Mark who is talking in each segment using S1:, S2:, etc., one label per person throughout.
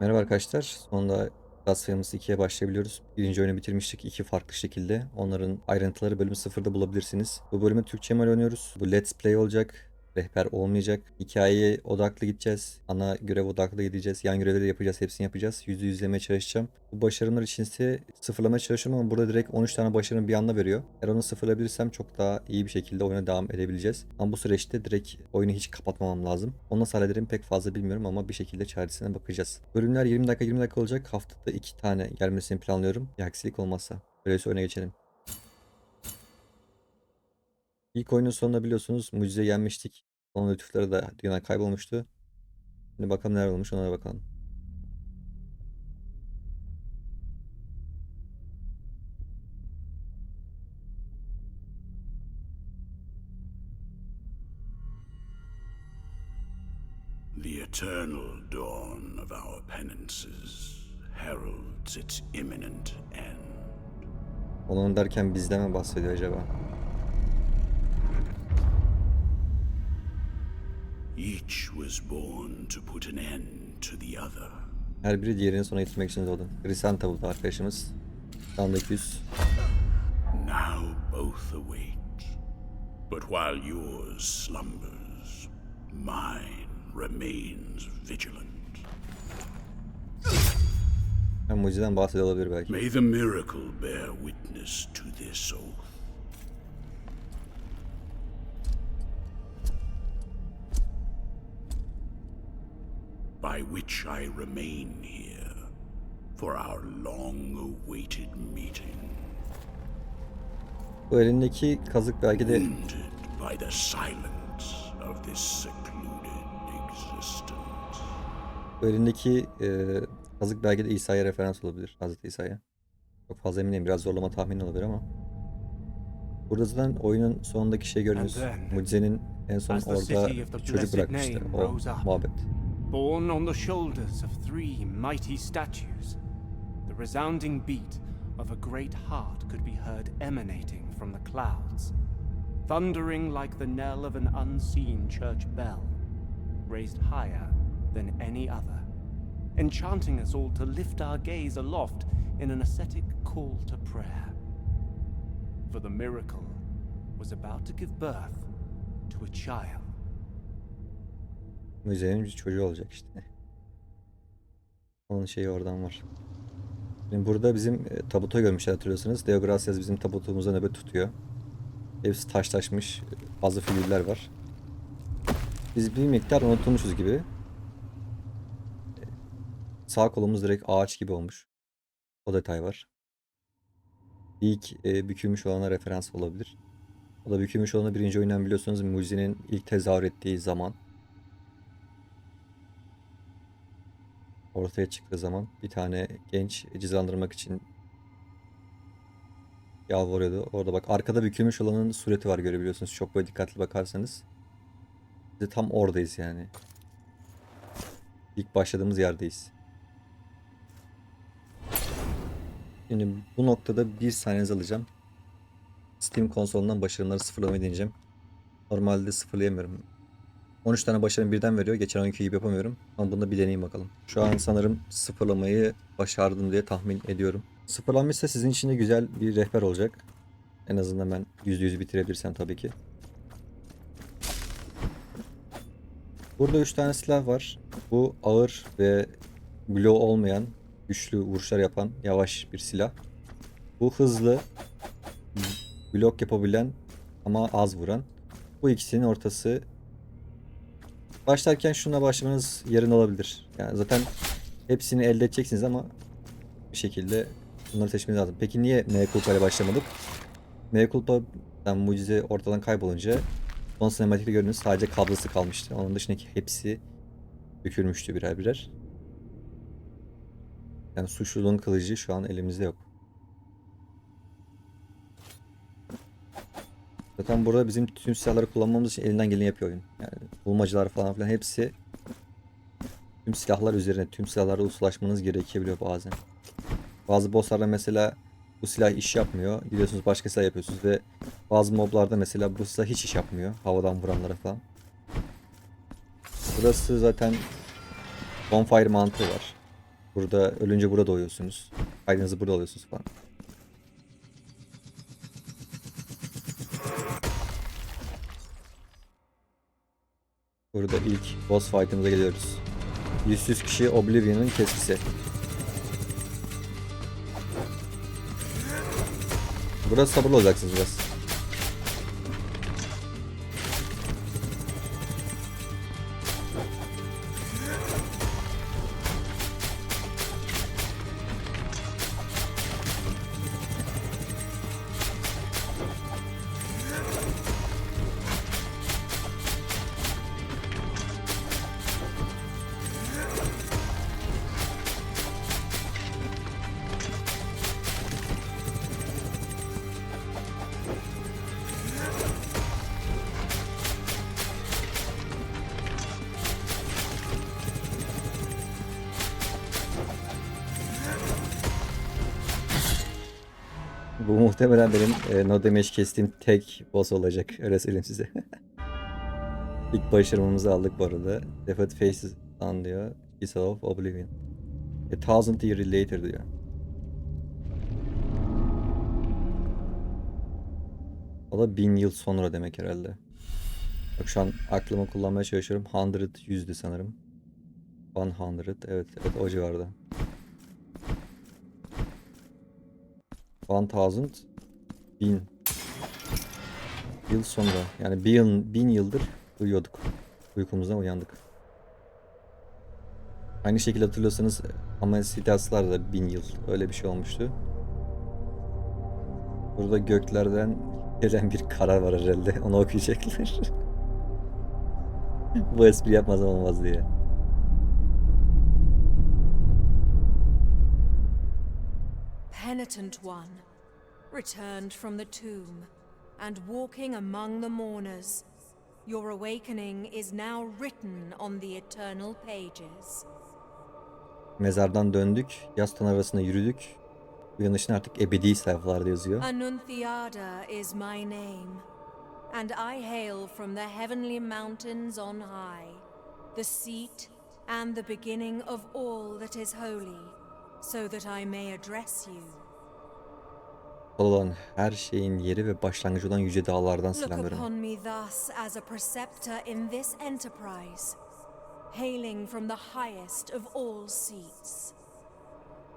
S1: Merhaba arkadaşlar. Sonunda Last Famous 2'ye başlayabiliyoruz. Birinci oyunu bitirmiştik iki farklı şekilde. Onların ayrıntıları bölüm 0'da bulabilirsiniz. Bu bölümü Türkçe mal oynuyoruz. Bu Let's Play olacak. Rehber olmayacak. Hikayeye odaklı gideceğiz. Ana görev odaklı gideceğiz. Yan görevleri yapacağız. Hepsini yapacağız. Yüzde yüzlemeye çalışacağım. Bu başarımlar için ise sıfırlamaya çalışıyorum ama burada direkt 13 tane başarım bir anda veriyor. Eğer onu sıfırlayabilirsem çok daha iyi bir şekilde oyuna devam edebileceğiz. Ama bu süreçte direkt oyunu hiç kapatmamam lazım. Onu nasıl hallederim pek fazla bilmiyorum ama bir şekilde çaresine bakacağız. Bölümler 20 dakika 20 dakika olacak. Haftada 2 tane gelmesini planlıyorum. Bir aksilik olmazsa. Öyleyse oyuna geçelim. İlk oyunun sonunda biliyorsunuz mucize yenmiştik. Onun lütufları da dünyadan kaybolmuştu. Şimdi bakalım neler olmuş ona da bakalım.
S2: The eternal dawn of our penances heralds its imminent end.
S1: Onun derken bizden mi bahsediyor acaba?
S2: Each was born to put an end to the other.
S1: Her biri diğerinin sona getirmek için doğdu. Grisanta buldu arkadaşımız. Sandaki yüz.
S2: Now both await. But while yours slumbers, mine remains vigilant.
S1: Hem mucizeden bahsediyor olabilir belki.
S2: May the miracle bear witness to this oath. By which I remain here for our long awaited meeting,
S1: Bu elindeki kazık belki de
S2: wounded by the silence of this secluded existence.
S1: bu elindeki e, kazık belki de İsa'ya referans olabilir. Hazreti İsa'ya. Çok fazla emin değilim. Biraz zorlama tahmini olabilir ama. Burada zaten oyunun sonundaki şey görüyoruz. Mucizenin en son orada
S3: blessed
S1: bırakmıştı. O muhabbet.
S3: Borne on the shoulders of three mighty statues, the resounding beat of a great heart could be heard emanating from the clouds, thundering like the knell of an unseen church bell, raised higher than any other, enchanting us all to lift our gaze aloft in an ascetic call to prayer. For the miracle was about to give birth to a child.
S1: Mucizenin bir çocuğu olacak işte. Onun şeyi oradan var. Şimdi burada bizim e, tabuta görmüşler hatırlıyorsunuz. Deo Gracias bizim tabutumuza nöbet tutuyor. Hepsi taşlaşmış. Bazı figürler var. Biz bir miktar unutulmuşuz gibi. E, Sağ kolumuz direkt ağaç gibi olmuş. O detay var. İlk e, bükülmüş olana referans olabilir. O da bükülmüş olanı birinci oyundan biliyorsunuz mucizenin ilk tezahür ettiği zaman. Ortaya çıktığı zaman bir tane genç cezalandırmak için yalvarıyordu. Orada bak arkada bükülmüş olanın sureti var görebiliyorsunuz. Çok böyle dikkatli bakarsanız. Biz de tam oradayız yani. İlk başladığımız yerdeyiz. Şimdi bu noktada bir saniyenizi alacağım. Steam konsolundan başarımları sıfırlamayı deneyeceğim. Normalde sıfırlayamıyorum. 13 tane başarım birden veriyor. Geçen oyunki gibi yapamıyorum. Ama bunda bir deneyeyim bakalım. Şu an sanırım sıfırlamayı başardım diye tahmin ediyorum. Sıfırlanmışsa sizin için de güzel bir rehber olacak. En azından ben %100 bitirebilirsem tabii ki. Burada 3 tane silah var. Bu ağır ve blow olmayan, güçlü vuruşlar yapan yavaş bir silah. Bu hızlı, blok yapabilen ama az vuran. Bu ikisinin ortası başlarken şuna başlamanız yarın olabilir. Yani zaten hepsini elde edeceksiniz ama bir şekilde bunları seçmeniz lazım. Peki niye M Culpa ile başlamadık? M Culpa'dan mucize ortadan kaybolunca son sinematikte gördüğünüz sadece kablosu kalmıştı. Onun dışındaki hepsi dökülmüştü birer birer. Yani suçluluğun kılıcı şu an elimizde yok. Zaten burada bizim tüm silahları kullanmamız için elinden geleni yapıyor oyun. Yani bulmacalar falan filan hepsi tüm silahlar üzerine, tüm silahlara ulaşmanız gerekebiliyor bazen. Bazı bosslarda mesela bu silah iş yapmıyor. Gidiyorsunuz başka silah yapıyorsunuz ve bazı moblarda mesela bu silah hiç iş yapmıyor. Havadan vuranlara falan. Burası zaten bonfire mantığı var. Burada ölünce burada doğuyorsunuz. Kaydınızı burada alıyorsunuz falan. Burada ilk boss fight'ımıza geliyoruz. Yüzsüz kişi Oblivion'ın kesisi. Burası sabırlı olacaksınız biraz. Muhtemelen benim e, no damage kestiğim tek boss olacak. Öyle söyleyeyim size. İlk başarımımızı aldık bu arada. Defeat Faces on diyor. Kiss of Oblivion. A thousand year later diyor. O da bin yıl sonra demek herhalde. Bak şu an aklımı kullanmaya çalışıyorum. 100 yüzdü sanırım. 100 evet evet o civarda. 1000 bin yıl sonra yani bin, bin yıldır uyuyorduk. Uykumuzdan uyandık. Aynı şekilde hatırlıyorsanız Amalisitaslar da bin yıl öyle bir şey olmuştu. Burada göklerden gelen bir karar var herhalde. Onu okuyacaklar. Bu espri yapmazsam olmaz diye.
S4: Penitent one, returned from the tomb and walking among the mourners, your awakening is now written on the eternal pages.
S1: Mezardan döndük. Yaz arasında yürüdük. Uyanışın artık ebedi sayfalarda yazıyor.
S4: Annunciada is my name, and I hail from the heavenly mountains on high, the seat and the beginning of all that is holy, so that I may address you.
S1: Olan her şeyin yeri ve başlangıcı olan yüce dağlardan
S4: Look
S1: selamlarım.
S4: upon me thus as a preceptor in this enterprise, hailing from the highest of all seats.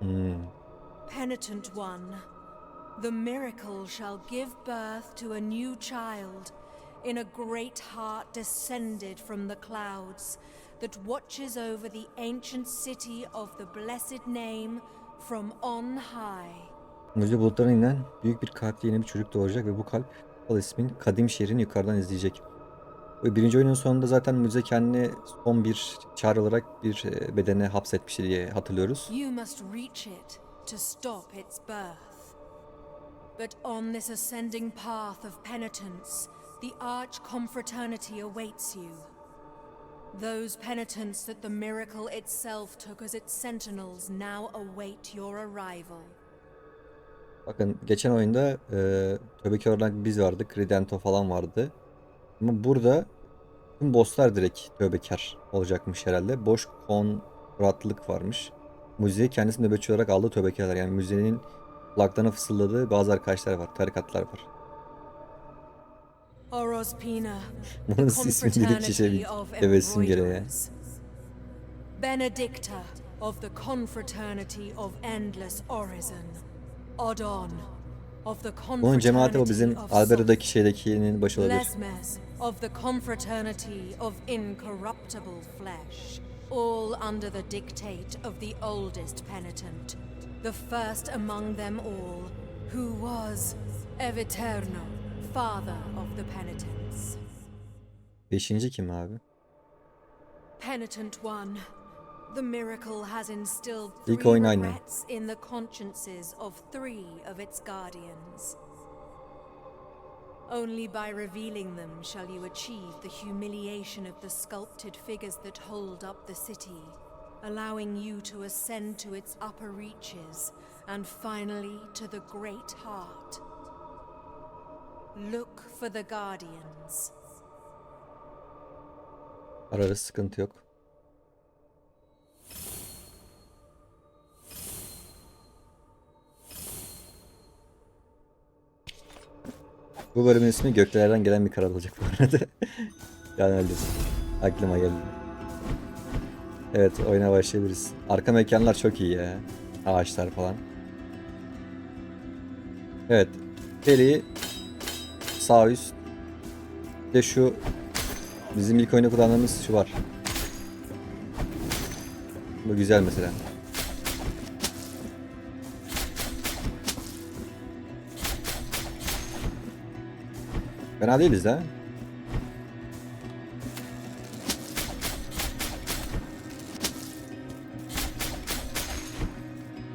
S4: Hmm. Penitent one, the miracle shall give birth to a new child in a great heart descended from the clouds that watches over the ancient city of the blessed name from on high.
S1: Müze bulutlarına inen büyük bir kalpli yeni bir çocuk doğacak ve bu kalp Al ismin kadim şehrini yukarıdan izleyecek. Ve birinci oyunun sonunda zaten müze kendini son bir çağrı olarak bir e, bedene hapsetmişti diye hatırlıyoruz.
S4: You must reach it to stop its birth. But on this ascending path of penitence, the arch confraternity awaits you. Those penitents that the miracle itself took as its sentinels now await your arrival.
S1: Bakın geçen oyunda e, tövbekar olarak biz vardık. Ridento falan vardı. Ama burada tüm bosslar direkt tövbekar olacakmış herhalde. Boş konratlık varmış. Müziği kendisi nöbetçi olarak aldığı tövbekarlar. Yani müziğin kulaklarına fısıldadığı bazı arkadaşlar var. Tarikatlar var.
S4: Orospina,
S1: Bunun
S4: confraternity of
S1: hevesim geliyor ya.
S4: embroiderers. Benedicta of the confraternity of endless orison. Odon of the
S1: Bunun cemaati o bizim Albero'daki şeydekinin başı olabilir.
S4: Lesmes of the confraternity of incorruptible flesh, all under the dictate of the oldest penitent, the first among them all, who was Eviterno, father of the penitents.
S1: Beşinci kim abi?
S4: Penitent one, the miracle has instilled three regrets in the consciences of three of its guardians. Only by revealing them shall you achieve the humiliation of the sculpted figures that hold up the city, allowing you to ascend to its upper reaches and finally to the great heart. Look for the guardians.
S1: Sıkıntı yok. Bu bölümün ismi Göklerden Gelen Bir Karar olacak bu arada. yani öyle. Aklıma geldi. Evet oyuna başlayabiliriz. Arka mekanlar çok iyi ya. Ağaçlar falan. Evet. Peli sağ üst. Bir de şu bizim ilk oyunda kullandığımız şu var. Bu güzel mesela. Fena değiliz ha.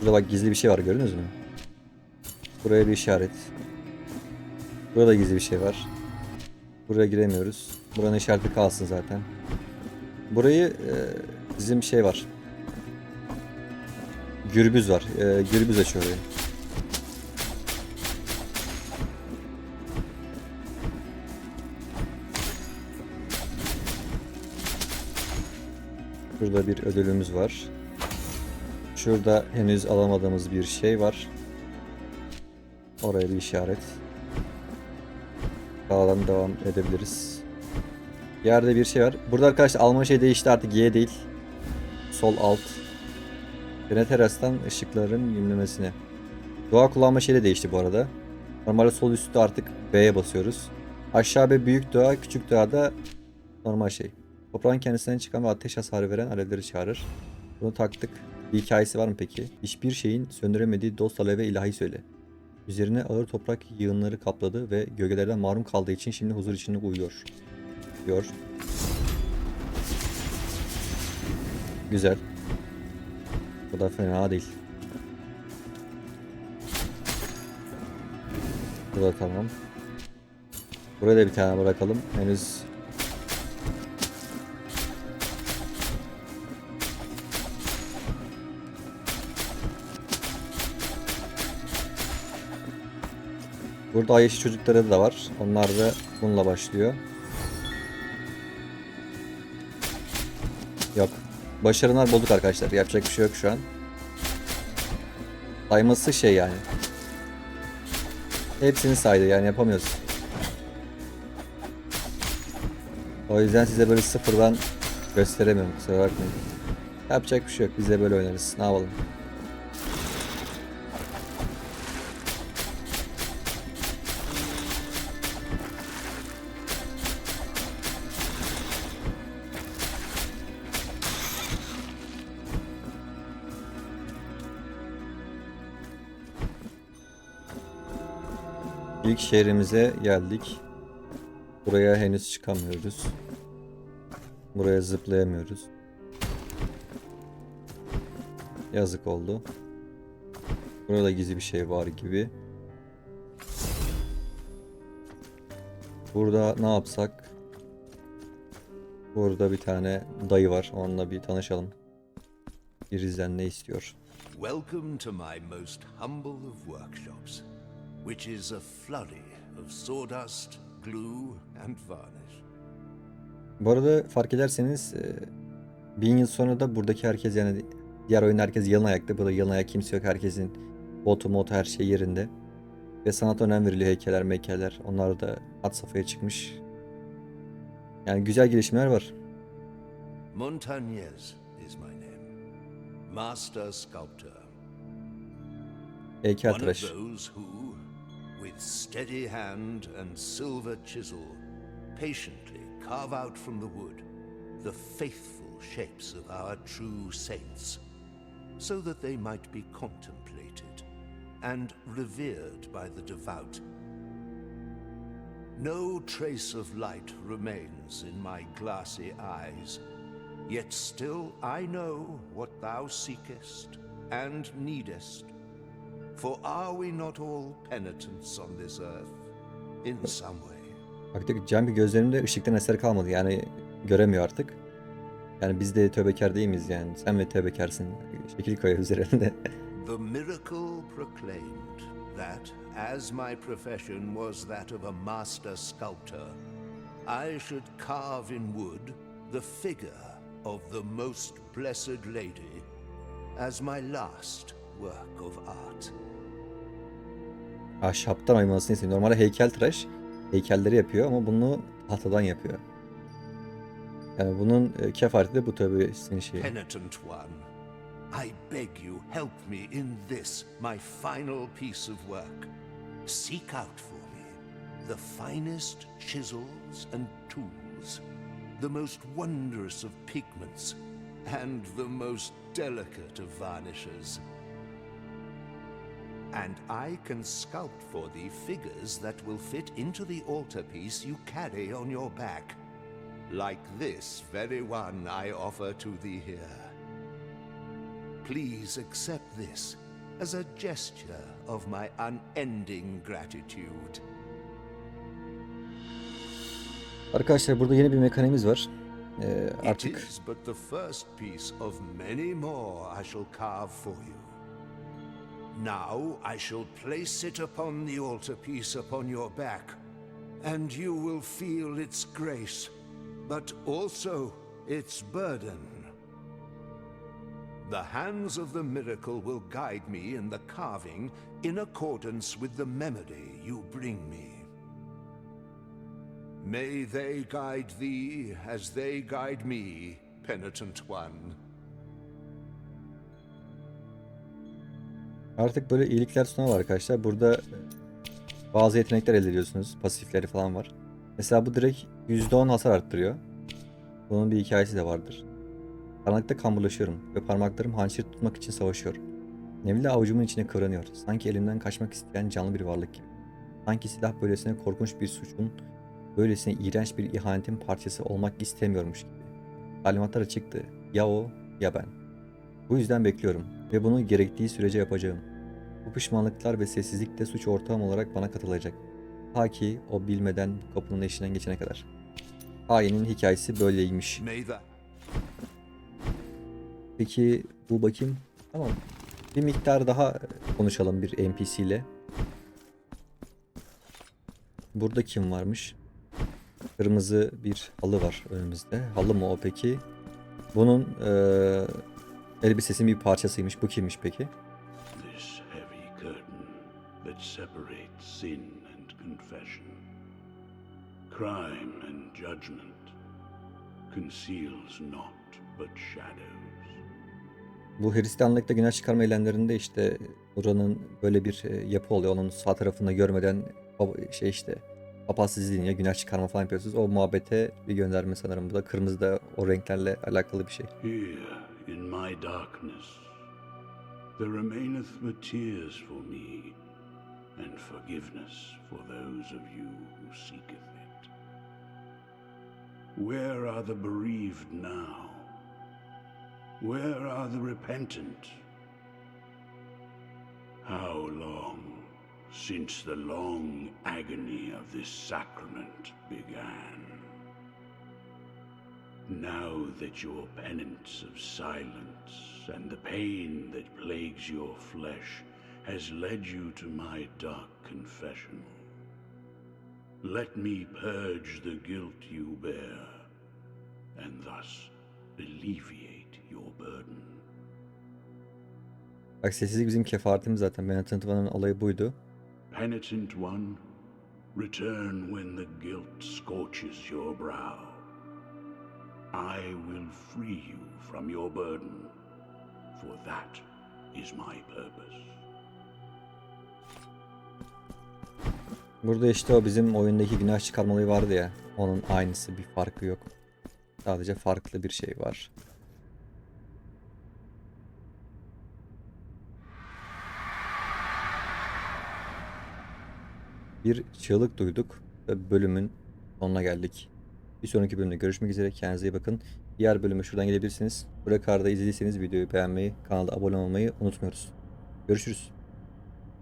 S1: Burada bak gizli bir şey var gördünüz mü? Buraya bir işaret. Burada gizli bir şey var. Buraya giremiyoruz. Buranın işareti kalsın zaten. Burayı e, bizim şey var. Gürbüz var. E, gürbüz açıyor orayı. Burada bir ödülümüz var. Şurada henüz alamadığımız bir şey var. Oraya bir işaret. Sağdan devam edebiliriz. Yerde bir şey var. Burada arkadaşlar alma şey değişti artık Y değil. Sol alt. Yine terastan ışıkların yümlemesine. Doğa kullanma şeyi de değişti bu arada. Normalde sol üstte artık B'ye basıyoruz. Aşağı B büyük doğa, küçük doğada normal şey. Toprağın kendisinden çıkan ve ateş hasarı veren alevleri çağırır. Bunu taktık. Bir hikayesi var mı peki? Hiçbir şeyin söndüremediği dost alev ve ilahi söyle. Üzerine ağır toprak yığınları kapladı ve gölgelerden mahrum kaldığı için şimdi huzur içinde uyuyor. Diyor. Güzel. Bu da fena değil. Bu da tamam. Buraya da bir tane bırakalım. Henüz Burada Ayşe çocukları da var. Onlar da bununla başlıyor. Yok. Başarılar bulduk arkadaşlar. Yapacak bir şey yok şu an. Sayması şey yani. Hepsini saydı yani yapamıyoruz. O yüzden size böyle sıfırdan gösteremiyorum kusura bakmayın. Yapacak bir şey yok. Biz de böyle oynarız. Ne yapalım? İlk şehrimize geldik. Buraya henüz çıkamıyoruz. Buraya zıplayamıyoruz. Yazık oldu. Burada gizli bir şey var gibi. Burada ne yapsak? Burada bir tane dayı var. Onunla bir tanışalım. Birizden ne istiyor?
S2: Welcome to my most humble of workshops, which is a flurry of sawdust, glue, and varnish.
S1: Bu arada fark ederseniz e, bin yıl sonra da buradaki herkes yani diğer oyun herkes yalın ayakta. Burada yalın ayak kimse yok. Herkesin botu motu her şey yerinde. Ve sanata önem veriliyor heykeller meykeller. Onlar da hat safhaya çıkmış. Yani güzel gelişmeler var.
S2: Montagnez is my name, master sculptor.
S1: Heykel
S2: One of
S1: tıraş.
S2: those who, with steady hand and silver chisel, patiently carve out from the wood the faithful shapes of our true saints, so that they might be contemplated and revered by the devout. No trace of light remains in my glassy eyes, yet still I know what thou seekest and needest. For are we not all penitents on this earth, in some way?
S1: Artık Cembi gözlerinde ışıktan eser kalmadı. Yani göremiyor artık. Yani biz de tövbekar değil miyiz yani? Sen ve tövbekarsın. Şekil koyuyor üzerinde.
S2: The miracle proclaimed that, as my profession was that of a master sculptor, I should carve in wood the figure of the most blessed lady as my last work of art.
S1: Ahşaptan oymasını istiyor. Normalde heykel tıraş heykelleri yapıyor ama bunu tahtadan yapıyor. Yani bunun e, kefareti de bu tabii sizin şey.
S2: Penitent one, I beg you, help me in this, my final piece of work. Seek out for me the finest chisels and tools, the most wondrous of pigments, and the most delicate of varnishes. And I can sculpt for thee figures that will fit into the altarpiece you carry on your back. Like this very one I offer to thee here. Please accept this as a gesture of my unending gratitude.
S1: Arkadaşlar burada yeni bir mekanimiz var. Ee, artık
S2: is but the first piece of many more I shall carve for you. Now I shall place it upon the altarpiece upon your back, and you will feel its grace, but also its burden. The hands of the miracle will guide me in the carving in accordance with the memory you bring me. May they guide thee as they guide me, penitent one.
S1: Artık böyle iyilikler sunan var arkadaşlar. Burada bazı yetenekler elde ediyorsunuz. Pasifleri falan var. Mesela bu direkt %10 hasar arttırıyor. Bunun bir hikayesi de vardır. Karanlıkta kamburlaşıyorum ve parmaklarım hançer tutmak için savaşıyor. Neville avucumun içine kıvranıyor. Sanki elimden kaçmak isteyen canlı bir varlık gibi. Sanki silah böylesine korkunç bir suçun, böylesine iğrenç bir ihanetin parçası olmak istemiyormuş gibi. Talimatlar açıktı. Ya o ya ben. Bu yüzden bekliyorum ve bunu gerektiği sürece yapacağım. Bu pişmanlıklar ve sessizlik de suç ortağım olarak bana katılacak. Ta ki o bilmeden kapının eşiğinden geçene kadar. Hainin hikayesi böyleymiş. Peki bu bakayım. Tamam. Bir miktar daha konuşalım bir NPC ile. Burada kim varmış? Kırmızı bir halı var önümüzde. Halı mı o peki? Bunun eee elbisesinin bir parçasıymış. Bu kimmiş peki?
S5: This heavy curtain that separates sin and confession, crime and judgment, conceals not but shadows.
S1: Bu Hristiyanlıkta günah çıkarma eylemlerinde işte buranın böyle bir e, yapı oluyor. Onun sağ tarafında görmeden şey işte papaz dinliyor, günah çıkarma falan yapıyorsunuz. O muhabbete bir gönderme sanırım. Bu da kırmızı da o renklerle alakalı bir şey.
S5: Here, darkness, there remaineth but tears for me, and forgiveness for those of you who seeketh it. Where are the bereaved now? Where are the repentant? How long since the long agony of this sacrament began? Now that your penance of silence and the pain that plagues your flesh has led you to my dark confessional, let me purge the guilt you bear and thus alleviate your burden.
S1: Bak sessizlik bizim kefaretimiz zaten. Benedict Van'ın olayı buydu.
S5: Penitent one, return when the guilt scorches your brow. I will free you from your burden, for that is my purpose.
S1: Burada işte o bizim oyundaki günah çıkarma olayı vardı ya. Onun aynısı bir farkı yok. Sadece farklı bir şey var. Bir çığlık duyduk ve bölümün sonuna geldik. Bir sonraki bölümde görüşmek üzere. Kendinize iyi bakın. Diğer bölüme şuradan gelebilirsiniz. Burada karda izlediyseniz videoyu beğenmeyi, kanala abone olmayı unutmuyoruz. Görüşürüz.